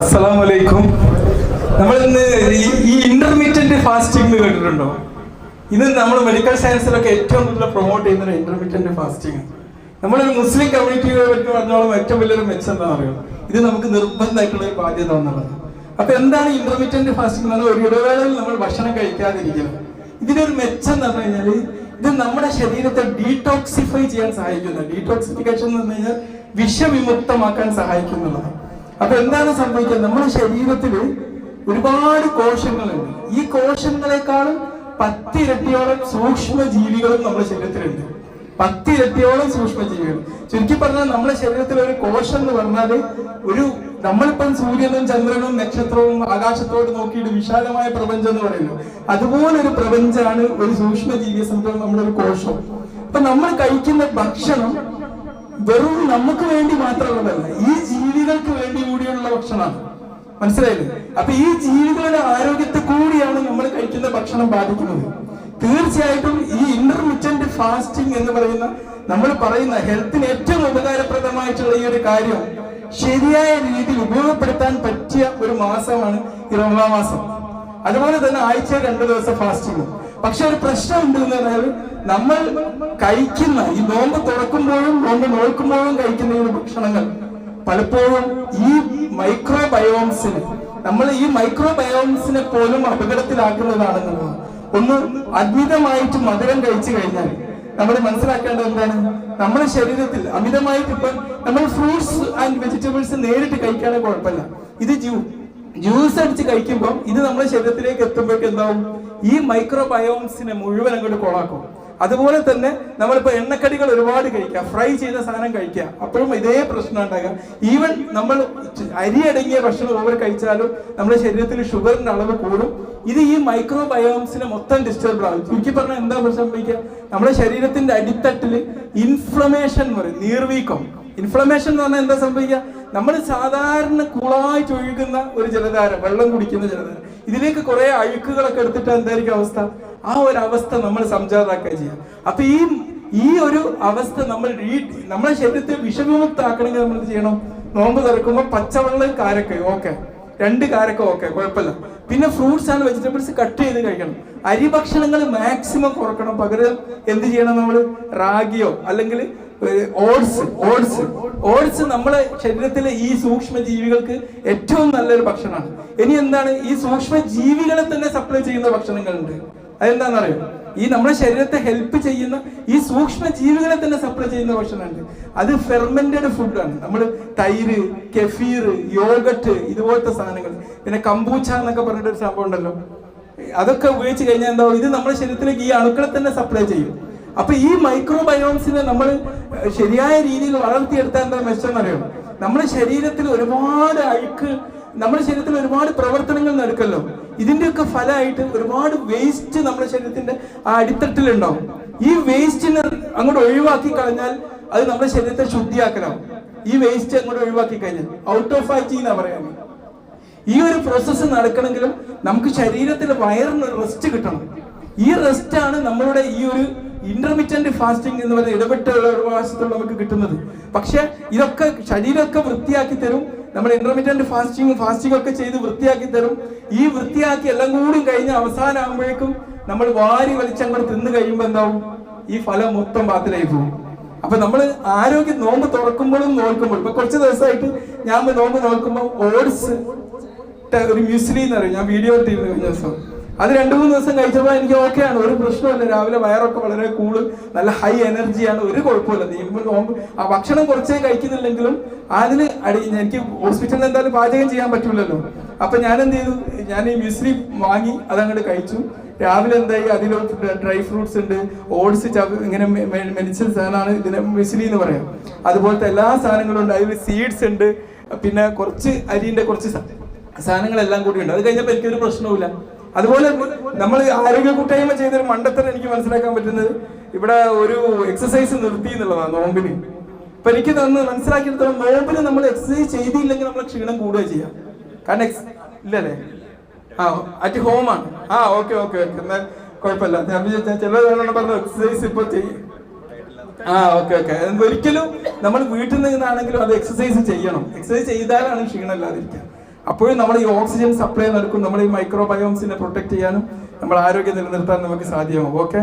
അസ്സലാമലൈക്കും. നമ്മൾ ഇന്ന് ഈ- ഇന്റർമീഡിയറ്റ് ഫാസ്റ്റിംഗ് കേട്ടിട്ടുണ്ടോ? ഇന്ന് നമ്മൾ മെഡിക്കൽ സയൻസിലൊക്കെ ഏറ്റവും കൂടുതൽ പ്രൊമോട്ട് ചെയ്യുന്ന ഇന്റർമീഡിയറ്റ് ഫാസ്റ്റിംഗ് നമ്മളൊരു മുസ്ലിം കമ്മ്യൂണിറ്റിയെ പറ്റി പറഞ്ഞോളം ഏറ്റവും വലിയൊരു മെച്ചം എന്താ പറയുക ഇത് നമുക്ക് നിർബന്ധമായിട്ടുള്ള ഒരു ബാധ്യത എന്നുള്ളത്. അപ്പൊ എന്താണ് ഇന്റർമീഡിയറ്റ് ഫാസ്റ്റിംഗ് എന്ന് ഒരു ഇടവേളയിൽ നമ്മൾ ഭക്ഷണം കഴിക്കാതിരിക്കണം ഇതിനൊരു മെച്ചം എന്ന് പറഞ്ഞു കഴിഞ്ഞാൽ ഇത് നമ്മുടെ ശരീരത്തെ ഡീടോക്സിഫൈ ചെയ്യാൻ സഹായിക്കുന്നു ഡീടോക്സിഫിക്കേഷൻ എന്ന് പറഞ്ഞു കഴിഞ്ഞാൽ വിഷവിമുക്തമാക്കാൻ സഹായിക്കുന്നുള്ളതാണ്. അപ്പൊ എന്താണ് സംഭവിക്കുന്നത് നമ്മുടെ ശരീരത്തിൽ ഒരുപാട് കോശങ്ങളുണ്ട്. ഈ കോശങ്ങളെക്കാളും പത്തിരട്ടിയോളം സൂക്ഷ്മ ജീവികളും നമ്മുടെ ശരീരത്തിലുണ്ട്. പത്തിരട്ടിയോളം സൂക്ഷ്മ ജീവികൾ ചുരുക്കി പറഞ്ഞാൽ നമ്മുടെ ശരീരത്തിൽ ഒരു കോശം എന്ന് പറഞ്ഞാൽ ഒരു നമ്മളിപ്പം സൂര്യനും ചന്ദ്രനും നക്ഷത്രവും ആകാശത്തോട് നോക്കിയിട്ട് വിശാലമായ പ്രപഞ്ചം എന്ന് പറയുന്നു അതുപോലെ ഒരു പ്രപഞ്ചമാണ് ഒരു സൂക്ഷ്മ ജീവിയെ സംബന്ധിച്ച് നമ്മുടെ ഒരു കോശം. അപ്പൊ നമ്മൾ കഴിക്കുന്ന ഭക്ഷണം വെറും നമുക്ക് വേണ്ടി മാത്രമുള്ളതല്ല ഈ ജീവികൾക്ക് വേണ്ടി കൂടിയുള്ള ഭക്ഷണമാണ് മനസ്സിലായില്ലേ? അപ്പൊ ഈ ജീവികളുടെ ആരോഗ്യത്തെ കൂടിയാണ് നമ്മൾ കഴിക്കുന്ന ഭക്ഷണം ബാധിക്കുന്നത്. തീർച്ചയായിട്ടും ഈ ഇന്റർമിറ്റന്റ് ഫാസ്റ്റിംഗ് എന്ന് പറയുന്ന നമ്മൾ പറയുന്ന ഹെൽത്തിന് ഏറ്റവും ഉപകാരപ്രദമായിട്ടുള്ള ഈ ഒരു കാര്യം ശരിയായ രീതിയിൽ ഉപയോഗപ്പെടുത്താൻ പറ്റിയ ഒരു മാസമാണ് ഈ മാസം. അതുപോലെ തന്നെ ആഴ്ച രണ്ടു ദിവസം ഫാസ്റ്റിംഗ് പക്ഷെ ഒരു പ്രശ്നമുണ്ട് എന്ന് പറഞ്ഞാൽ നമ്മൾ കഴിക്കുന്ന ഈ നോമ്പ് തുറക്കുമ്പോഴും നോമ്പ് നോക്കുമ്പോഴും കഴിക്കുന്ന ഈ ഭക്ഷണങ്ങൾ പലപ്പോഴും ഈ മൈക്രോ ബയോംസിന് നമ്മൾ ഈ മൈക്രോ ബയോംസിനെ പോലും അപകടത്തിലാക്കുന്നതാണെന്നുള്ളത് ഒന്ന് അമിതമായിട്ട് മധുരം കഴിച്ചു കഴിഞ്ഞാൽ നമ്മൾ മനസ്സിലാക്കേണ്ടത് എന്താണ്? നമ്മുടെ ശരീരത്തിൽ അമിതമായിട്ട് ഇപ്പൊ നമ്മൾ ഫ്രൂട്ട്സ് ആൻഡ് വെജിറ്റബിൾസ് നേരിട്ട് കഴിക്കാനേ കുഴപ്പമില്ല. ഇത് ജ്യൂ ജ്യൂസ് അടിച്ച് കഴിക്കുമ്പോൾ ഇത് നമ്മുടെ ശരീരത്തിലേക്ക് എത്തുമ്പോഴേക്ക് എന്താവും? ഈ മൈക്രോ ബയോംസിനെ മുഴുവൻ അങ്ങോട്ട് കൊളാക്കും. അതുപോലെ തന്നെ നമ്മളിപ്പോൾ എണ്ണക്കടികൾ ഒരുപാട് കഴിക്കുക ഫ്രൈ ചെയ്ത സാധനം കഴിക്കുക അപ്പോഴും ഇതേ പ്രശ്നം ഉണ്ടാകുക ഈവൻ നമ്മൾ അരി അടങ്ങിയ ഭക്ഷണം ഓവർ കഴിച്ചാലും നമ്മുടെ ശരീരത്തിൽ ഷുഗറിന്റെ അളവ് കൂടും. ഇത് ഈ മൈക്രോ ബയോംസിനെ മൊത്തം ഡിസ്റ്റർബ് ആകും. ചുരുക്കി പറഞ്ഞാൽ എന്താ സംഭവിക്കുക? നമ്മുടെ ശരീരത്തിന്റെ അടിത്തട്ടിൽ ഇൻഫ്ലമേഷൻ എന്ന് പറയും. നീർവീക്കം. ഇൻഫ്ലമേഷൻ എന്ന് പറഞ്ഞാൽ എന്താ സംഭവിക്കുക? നമ്മൾ സാധാരണ കൂളായിട്ട് ഒഴുകുന്ന ഒരു ജലധാര വെള്ളം കുടിക്കുന്ന ജലധാര. ഇതിലേക്ക് കുറെ അഴുക്കുകളൊക്കെ എടുത്തിട്ട് എന്തായിരിക്കും അവസ്ഥ? ആ ഒരു അവസ്ഥ നമ്മൾ സംജാതാക്കുക ചെയ്യാം. അപ്പൊ ഈ ഈ ഒരു അവസ്ഥ നമ്മൾ നമ്മളെ ശരീരത്തെ വിഷവിമുക്താക്കണമെങ്കിൽ നമ്മൾ ചെയ്യണം? നോമ്പ് തുറക്കുമ്പോൾ പച്ചവെള്ളം കാരക്ക ഓക്കെ. രണ്ട് കാരക്ക ഓക്കെ കുഴപ്പമില്ല. പിന്നെ ഫ്രൂട്ട്സ് ആൻഡ് വെജിറ്റബിൾസ് കട്ട് ചെയ്ത് കഴിക്കണം. അരി ഭക്ഷണങ്ങൾ മാക്സിമം കുറക്കണം. പകരം എന്ത് ചെയ്യണം നമ്മൾ? റാഗിയോ അല്ലെങ്കിൽ ഓട്സ് ഓട്സ് ഓട്സ് നമ്മളെ ശരീരത്തിലെ ഈ സൂക്ഷ്മ ജീവികൾക്ക് ഏറ്റവും നല്ലൊരു ഭക്ഷണമാണ്. ഇനി എന്താണ്? ഈ സൂക്ഷ്മ ജീവികളെ തന്നെ സപ്ലൈ ചെയ്യുന്ന ഭക്ഷണങ്ങളുണ്ട്. അതെന്താണെന്നറിയോ? ഈ നമ്മുടെ ശരീരത്തെ ഹെൽപ്പ് ചെയ്യുന്ന ഈ സൂക്ഷ്മ ജീവികളെ തന്നെ സപ്ലൈ ചെയ്യുന്ന ഭക്ഷണമുണ്ട്. അത് ഫെർമെന്റഡ് ഫുഡാണ് നമ്മൾ തൈര് കെഫീർ യോഗട്ട് ഇതുപോലത്തെ സാധനങ്ങൾ. പിന്നെ കമ്പൂച്ച എന്നൊക്കെ പറഞ്ഞിട്ട് ഒരു സംഭവം ഉണ്ടല്ലോ. അതൊക്കെ ഉപയോഗിച്ച് കഴിഞ്ഞാൽ എന്താ ഇത് നമ്മുടെ ശരീരത്തിലേക്ക് ഈ അണുക്കളെ തന്നെ സപ്ലൈ ചെയ്യും. അപ്പൊ ഈ മൈക്രോ ബയോംസിനെ നമ്മൾ ശരിയായ രീതിയിൽ വളർത്തിയെടുത്താൽ എന്താ മെച്ചം അറിയാം നമ്മുടെ ശരീരത്തിൽ ഒരുപാട് അഴുക്ക് നമ്മുടെ ശരീരത്തിൽ ഒരുപാട് പ്രവർത്തനങ്ങൾ നടക്കല്ലോ. ഇതിന്റെയൊക്കെ ഫലമായിട്ട് ഒരുപാട് വേസ്റ്റ് നമ്മുടെ ശരീരത്തിന്റെ ആ അടിത്തട്ടിലുണ്ടാവും. ഈ വേസ്റ്റിനെ അങ്ങോട്ട് ഒഴിവാക്കി കളഞ്ഞാൽ അത് നമ്മുടെ ശരീരത്തെ ശുദ്ധിയാക്കണം. ഈ വേസ്റ്റ് അങ്ങോട്ട് ഒഴിവാക്കി കഴിഞ്ഞാൽ. ഔട്ട് ഓഫ് ആക്കി എന്നാ പറയാൻ ഈ ഒരു പ്രോസസ്സ് നടക്കണമെങ്കിലും നമുക്ക് ശരീരത്തിൽ വയറിന് റെസ്റ്റ് കിട്ടണം. ഈ റെസ്റ്റ് ആണ് നമ്മളുടെ ഈ ഒരു ഇന്റർമീഡിയന്റ് ഫാസ്റ്റിംഗ് എന്ന് പറയുന്ന ഇടപെട്ടുള്ള ഒരു മാസത്തുള്ള നമുക്ക് കിട്ടുന്നത്. പക്ഷെ ഇതൊക്കെ ശരീരമൊക്കെ വൃത്തിയാക്കി തരും. നമ്മൾ ഇന്റർമീഡിയറ്റ് ഫാസ്റ്റിംഗ് ഫാസ്റ്റിംഗ് ഒക്കെ ചെയ്ത് വൃത്തിയാക്കി തരും. ഈ വൃത്തിയാക്കി എല്ലാം കൂടി കഴിഞ്ഞ് അവസാനമാകുമ്പോഴേക്കും നമ്മൾ വാരി വലിച്ചങ്ങോട്ട് തിന്നു കഴിയുമ്പോൾ എന്താവും? ഈ ഫലം മൊത്തം പാത്തിലായി പോകും. അപ്പൊ നമ്മൾ ആരോഗ്യ നോമ്പ് തുറക്കുമ്പോഴും നോക്കുമ്പോഴും ഇപ്പൊ കുറച്ച് ദിവസമായിട്ട് ഞാൻ നോമ്പ് നോക്കുമ്പോൾ ഓട്സ് ഒരു മ്യൂസ്ലി എന്ന് പറയും. ഞാൻ വീഡിയോ ഇട്ടിരുന്നു കഴിഞ്ഞ ദിവസം. അത് രണ്ടു മൂന്ന് ദിവസം കഴിച്ചപ്പോൾ എനിക്ക് ഓക്കെയാണ്. ഒരു പ്രശ്നമില്ല രാവിലെ വയറൊക്കെ വളരെ കൂൾ നല്ല ഹൈ എനർജിയാണ്. ഒരു കുഴപ്പമില്ല ആ ഭക്ഷണം കുറച്ചേ കഴിക്കുന്നില്ലെങ്കിലും അതിന് അടി എനിക്ക് ഹോസ്പിറ്റലിൽ എന്തായാലും പാചകം ചെയ്യാൻ പറ്റില്ലല്ലോ അപ്പൊ ഞാൻ എന്ത് ചെയ്തു? ഞാൻ ഈ മിസ്ലി വാങ്ങി അതങ്ങോട്ട് കഴിച്ചു. രാവിലെ എന്തായി? അതിൽ ഡ്രൈ ഫ്രൂട്ട്സ് ഉണ്ട് ഓട്സ് ചവ ഇങ്ങനെ മെഡിസിൻ സാധനമാണ് ഇതിനെ മിസ്ലി എന്ന് പറയാം. അതുപോലത്തെ എല്ലാ സാധനങ്ങളും ഉണ്ട്. അതിൽ സീഡ്സ് ഉണ്ട്. പിന്നെ കുറച്ച് അരിന്റെ കുറച്ച് സാധനങ്ങളെല്ലാം കൂടി ഉണ്ട്. അത് കഴിഞ്ഞപ്പോൾ എനിക്കൊരു പ്രശ്നവുമില്ല. അതുപോലെ നമ്മൾ ആരോഗ്യ കൂട്ടായ്മ ചെയ്തൊരു മണ്ടത്തരം എനിക്ക് മനസ്സിലാക്കാൻ പറ്റുന്നത് ഇവിടെ ഒരു എക്സസൈസ് നിർത്തി എന്നുള്ളതാണ് നോമ്പിന്. ഇപ്പൊ എനിക്ക് തന്ന് മനസ്സിലാക്കിയെടുത്തോളം നോമ്പിന് നമ്മൾ എക്സസൈസ് ചെയ്തില്ലെങ്കിൽ നമ്മൾ ക്ഷീണം കൂടുക ചെയ്യാം. കാരണം എക്സ് ഇല്ലല്ലേ? ആ അറ്റ് ഹോമാണ് ആ ഓക്കെ ഓക്കെ ഓക്കെ എന്നാൽ കുഴപ്പമില്ല. ചില പറഞ്ഞു എക്സസൈസ് ഇപ്പൊ ചെയ്യും ആ ഓക്കെ ഓക്കെ ഒരിക്കലും നമ്മൾ വീട്ടിൽ നിന്നാണെങ്കിലും അത് എക്സസൈസ് ചെയ്യണം. എക്സസൈസ് ചെയ്താലാണ് ക്ഷീണം ഇല്ലാതിരിക്കുക അപ്പോഴും നമ്മൾ ഈ ഓക്സിജൻ സപ്ലൈ നടക്കും നമ്മൾ ഈ മൈക്രോബയോംസിനെ പ്രൊട്ടക്ട് ചെയ്യാനും നമ്മൾ ആരോഗ്യം നിലനിർത്താൻ നമുക്ക് സാധ്യമാകും ഓക്കെ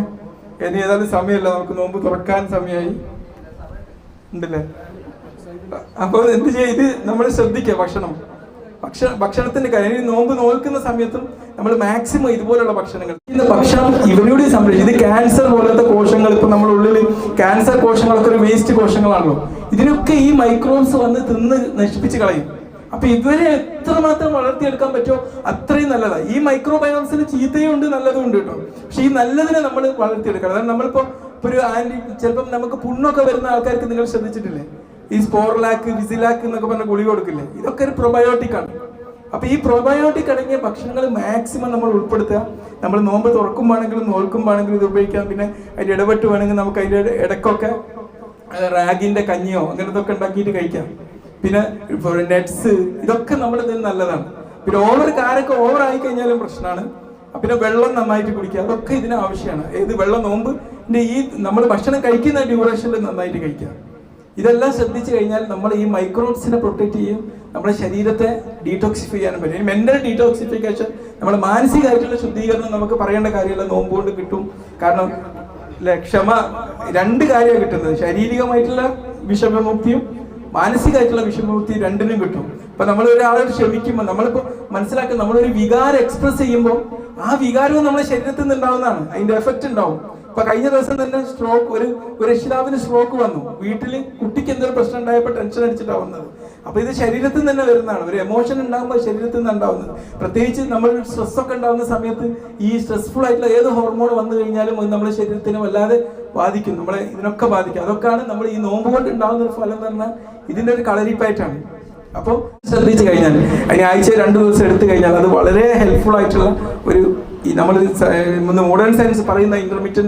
ഇനി ഏതായാലും സമയമല്ല നമുക്ക് നോമ്പ് തുറക്കാൻ സമയമായി. ഉണ്ടല്ലേ? അപ്പോൾ എന്ത് ചെയ്യുക ഇത് നമ്മൾ ശ്രദ്ധിക്കുക ഭക്ഷണം. ഭക്ഷണ ഭക്ഷണത്തിന്റെ കാര്യം. ഈ നോമ്പ് നോൽക്കുന്ന സമയത്തും നമ്മൾ മാക്സിമം ഇതുപോലുള്ള ഭക്ഷണങ്ങൾ. ഇന്ന് ഭക്ഷണം ഇവരുടെ സംരക്ഷിക്കും ഇത് ക്യാൻസർ പോലത്തെ കോശങ്ങൾ ഇപ്പൊ നമ്മുടെ ഉള്ളിൽ ക്യാൻസർ കോശങ്ങളൊക്കെ ഒരു വേസ്റ്റ് കോശങ്ങളാണല്ലോ. ഇതിനൊക്കെ ഈ മൈക്രോബ്സ് വന്ന് തിന്ന് നശിപ്പിച്ച് കളയും. അപ്പൊ ഇവരെ എത്രമാത്രം വളർത്തിയെടുക്കാൻ പറ്റുമോ അത്രയും നല്ലതാണ് ഈ മൈക്രോ മൈക്രോബയോംസിന് ചീത്തയും ഉണ്ട് നല്ലതും ഉണ്ട് കേട്ടോ പക്ഷെ ഈ നല്ലതിനെ നമ്മൾ വളർത്തിയെടുക്കണം. അതായത് നമ്മളിപ്പോ ഒരു ആന്റി ചിലപ്പം നമുക്ക് പുണ്ണൊക്കെ വരുന്ന ആൾക്കാർക്ക് നിങ്ങൾ ശ്രദ്ധിച്ചിട്ടില്ലേ? ഈ സ്പോർലാക്ക് വിസിലാക്ക് എന്നൊക്കെ പറഞ്ഞ ഗുളിക കൊടുക്കില്ലേ? ഇതൊക്കെ ഒരു പ്രൊബയോട്ടിക് ആണ്. അപ്പൊ ഈ പ്രൊബയോട്ടിക് അടങ്ങിയ ഭക്ഷണങ്ങൾ മാക്സിമം നമ്മൾ ഉൾപ്പെടുത്തുക. നമ്മൾ നോമ്പ് തുറക്കുമ്പോഴാണെങ്കിലും നോൽക്കുമ്പോഴാണെങ്കിലും ഇത് ഉപയോഗിക്കാം. പിന്നെ അതിന്റെ ഇടപെട്ട് വേണമെങ്കിൽ നമുക്ക് അതിന്റെ ഇടക്കൊക്കെ റാഗിന്റെ കഞ്ഞിയോ അങ്ങനത്തെ ഒക്കെ ഉണ്ടാക്കിയിട്ട് കഴിക്കാം. പിന്നെ നെറ്റ്സ് ഇതൊക്കെ നമ്മുടെ ഇതിന് നല്ലതാണ്. പിന്നെ ഓവർ കാരൊക്കെ ഓവർ ആയി കഴിഞ്ഞാലും പ്രശ്നമാണ്. പിന്നെ വെള്ളം നന്നായിട്ട് കുടിക്കുക അതൊക്കെ ഇതിന് ആവശ്യമാണ്. ഏത് വെള്ളം നോമ്പ് ഈ നമ്മൾ ഭക്ഷണം കഴിക്കുന്ന ഡ്യൂറേഷനിൽ നന്നായിട്ട് കഴിക്കുക. ഇതെല്ലാം ശ്രദ്ധിച്ചു കഴിഞ്ഞാൽ നമ്മൾ ഈ മൈക്രോബ്സിനെ പ്രൊട്ടക്ട് ചെയ്യും നമ്മുടെ ശരീരത്തെ ഡീടോക്സിഫൈ ചെയ്യാനും പറ്റും. മെന്റൽ ഡീടോക്സിഫിക്കേഷൻ നമ്മുടെ മാനസികമായിട്ടുള്ള ശുദ്ധീകരണം നമുക്ക് പറയേണ്ട കാര്യമില്ല. നോമ്പ് കൊണ്ട് കിട്ടും. കാരണം ക്ഷമ രണ്ട് കാര്യമാണ് കിട്ടുന്നത്. ശാരീരികമായിട്ടുള്ള വിഷമമുക്തിയും മാനസികമായിട്ടുള്ള വിഷമമുക്തി രണ്ടിനും കിട്ടും. ഇപ്പൊ നമ്മൾ ഒരാളെ ക്ഷമിക്കുമ്പോൾ നമ്മളിപ്പോ മനസ്സിലാക്കുക നമ്മളൊരു വികാരം എക്സ്പ്രസ് ചെയ്യുമ്പോൾ ആ വികാരവും നമ്മുടെ ശരീരത്തിൽ നിന്ന് ഉണ്ടാവുന്നതാണ്. അതിന്റെ എഫക്റ്റ് ഉണ്ടാവും. ഇപ്പൊ കഴിഞ്ഞ ദിവസം തന്നെ സ്ട്രോക്ക് ഒരു ഒരു രക്ഷിതാവിന് സ്ട്രോക്ക് വന്നു. വീട്ടിൽ കുട്ടിക്ക് എന്തൊരു പ്രശ്നം ഉണ്ടായപ്പോൾ ടെൻഷൻ അടിച്ചിട്ടാണ് വന്നത്. അപ്പൊ ഇത് ശരീരത്തിൽ നിന്ന് തന്നെ വരുന്നതാണ്. ഒരു എമോഷൻ ഉണ്ടാകുമ്പോൾ ശരീരത്തിൽ നിന്ന് ഉണ്ടാവുന്നത്. പ്രത്യേകിച്ച് നമ്മൾ സ്ട്രെസ് ഒക്കെ ഉണ്ടാകുന്ന സമയത്ത് ഈ സ്ട്രെസ്ഫുൾ ആയിട്ടുള്ള ഏത് ഹോർമോൺ വന്നു കഴിഞ്ഞാലും അത് നമ്മുടെ ശരീരത്തിനെ വല്ലാതെ ബാധിക്കും. നമ്മളെ ഇതിനൊക്കെ ബാധിക്കും. അതൊക്കെയാണ് നമ്മൾ ഈ നോമ്പ് കൊണ്ട് ഉണ്ടാകുന്ന ഒരു ഫലം എന്ന് പറഞ്ഞാൽ ഇതിന്റെ ഒരു കളരിപ്പായിട്ടാണ്. അപ്പോൾ ശ്രദ്ധിച്ചു കഴിഞ്ഞാൽ അതിന് ആഴ്ച രണ്ട് ദിവസം എടുത്തു കഴിഞ്ഞാൽ അത് വളരെ ഹെൽപ്ഫുൾ ആയിട്ടുള്ള ഒരു നമ്മൾ മോഡേൺ സയൻസ് പറയുന്ന ഇന്റർമീഡിയറ്റ്